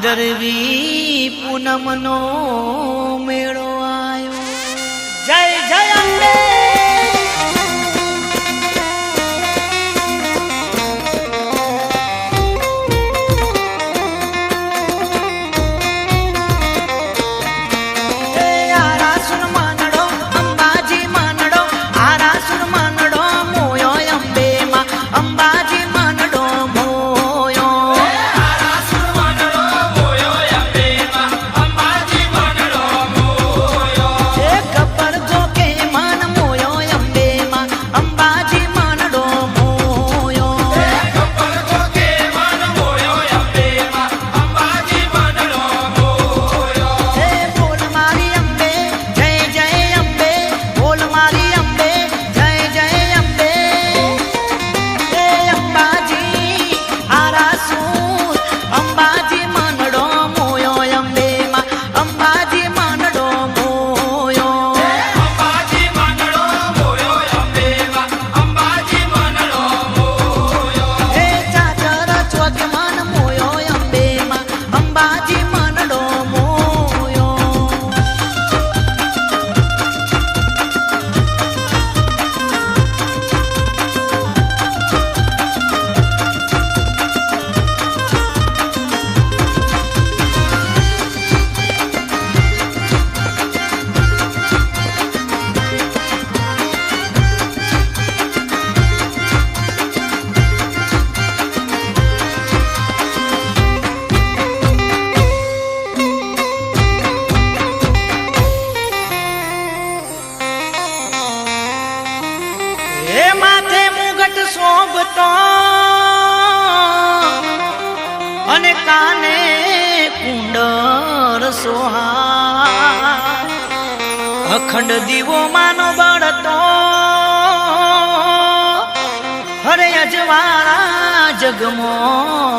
ભાદરવી પૂનમનો મેળો. માર્ગમાં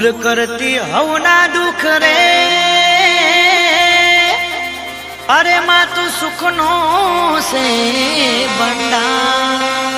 દૂર કરતી હવના દુખ રે. અરે માં તું સુખનો છે બંડા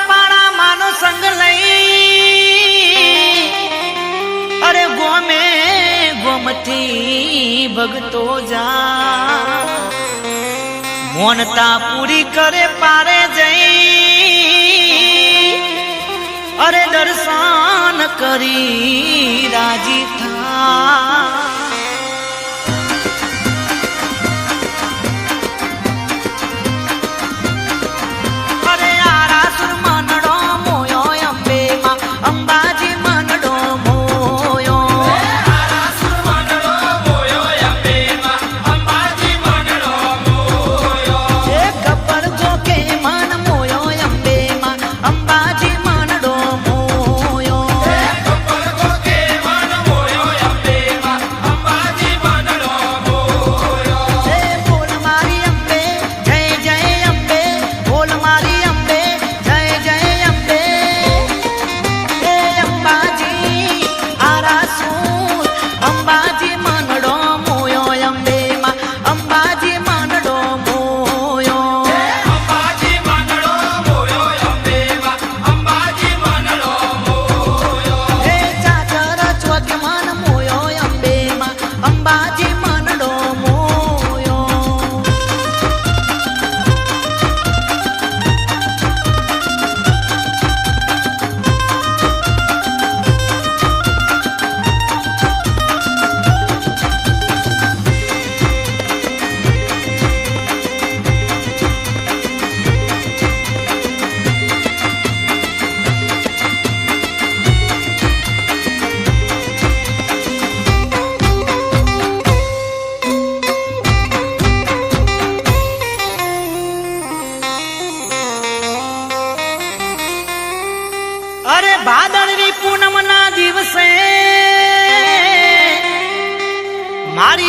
પગપાળા માનો સંગ લઈ. અરે ગોમે ગોમતી ભગતો જા. મોનતા પૂરી કરે પારે જઈ. અરે દર્શન કરી રાજી થા.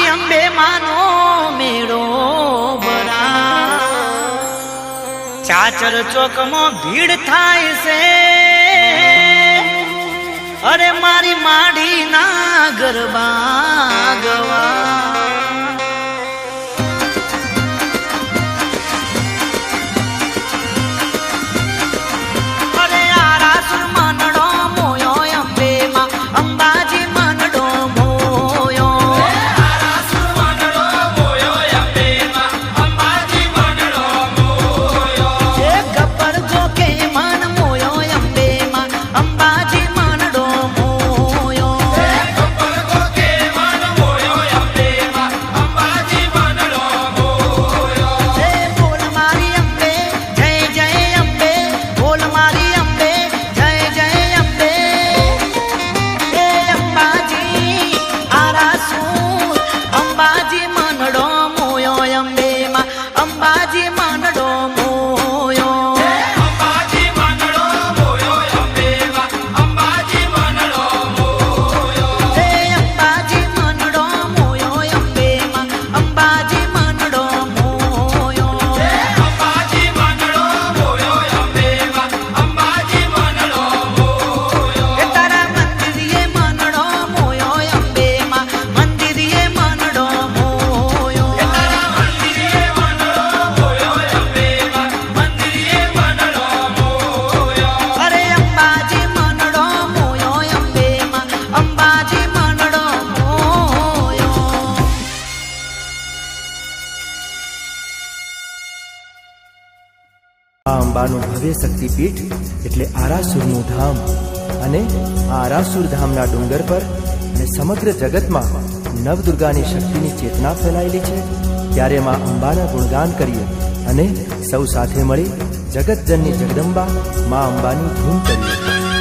મારી અંબે માનો મેળો ભરા. ચાચર ચોકમાં ભીડ થાય છે. અરે મારી માડી ના ગરબા ગવા. શક્તિપીઠ એટલે આરાસુરનું ધામ અને આરાસુર ધામના ડુંગર પર અને સમગ્ર જગતમાં નવદુર્ગાની શક્તિની ચેતના ફેલાયેલી છે. ત્યારે માં અંબાના ગુણગાન કરીએ અને સૌ સાથે મળી જગતજનની જગદંબા માં અંબાની ધૂમ કરીએ.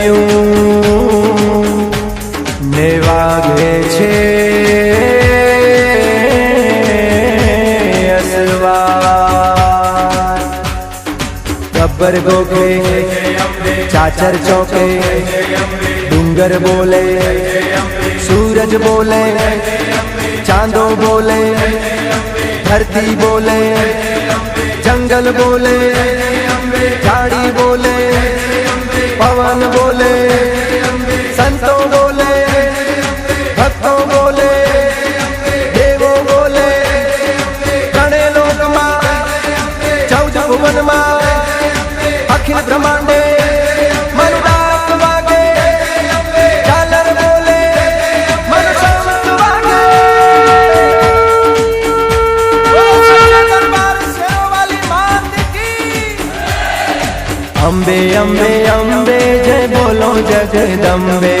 ત્રિશુળમાય ધર્યું ને વાગે છે અસવાર ગબ્બર ગોખે ચાચર ચોકે ડુંગર બોલે સૂરજ બોલે ચાંદો બોલે ધરતી બોલે જંગલ બોલે अखिल ब्रह्मांडे अम्बे अम्बे अम्बे जय बोलो जगदम्बे।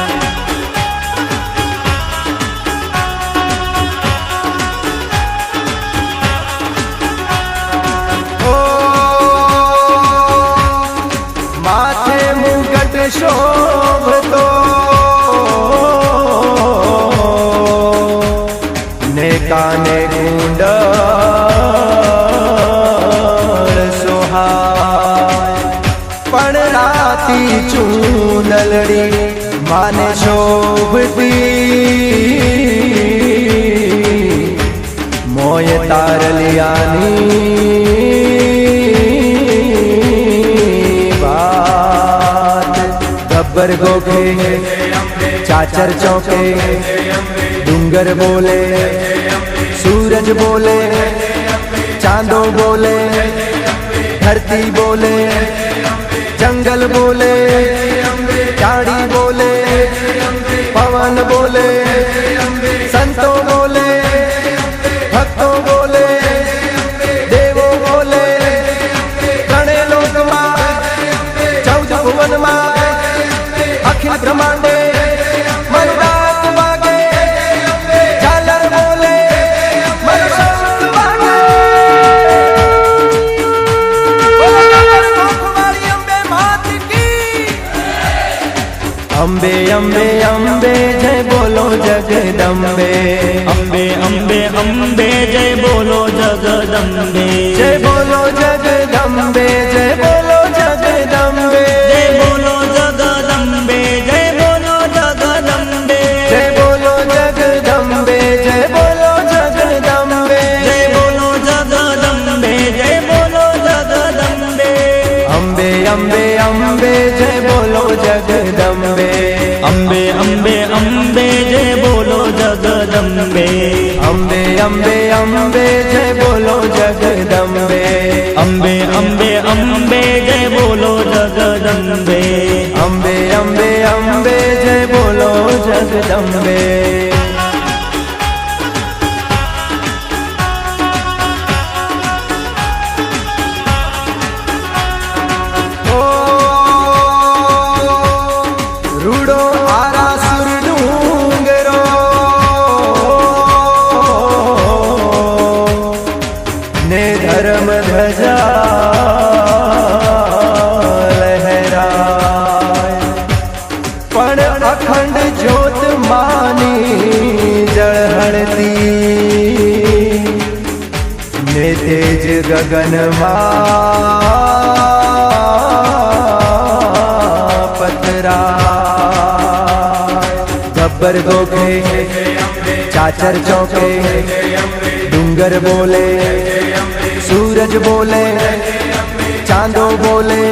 गोखे चाचर चौके डूंगर बोले सूरज बोले चांदो बोले धरती बोले जंगल बोले अम्बे अम्बे अम्बे जय बोलो जगदम्बे। अम्बे अम्बे अम्बे जय बोलो जगदम्बे। जय बोलो जगदम्बे जय अम्बे अम्बे जय बोलो जगदम्बे। अम्बे अम्बे अम्बे जय बोलो जगदम्बे। अम्बे अम्बे अम्बे जय बोलो जगदम्बे। रूडो आरा गगन पतरा। गब्बर गोखे चाचर चौके डूंगर बोले सूरज बोले चांदो बोले।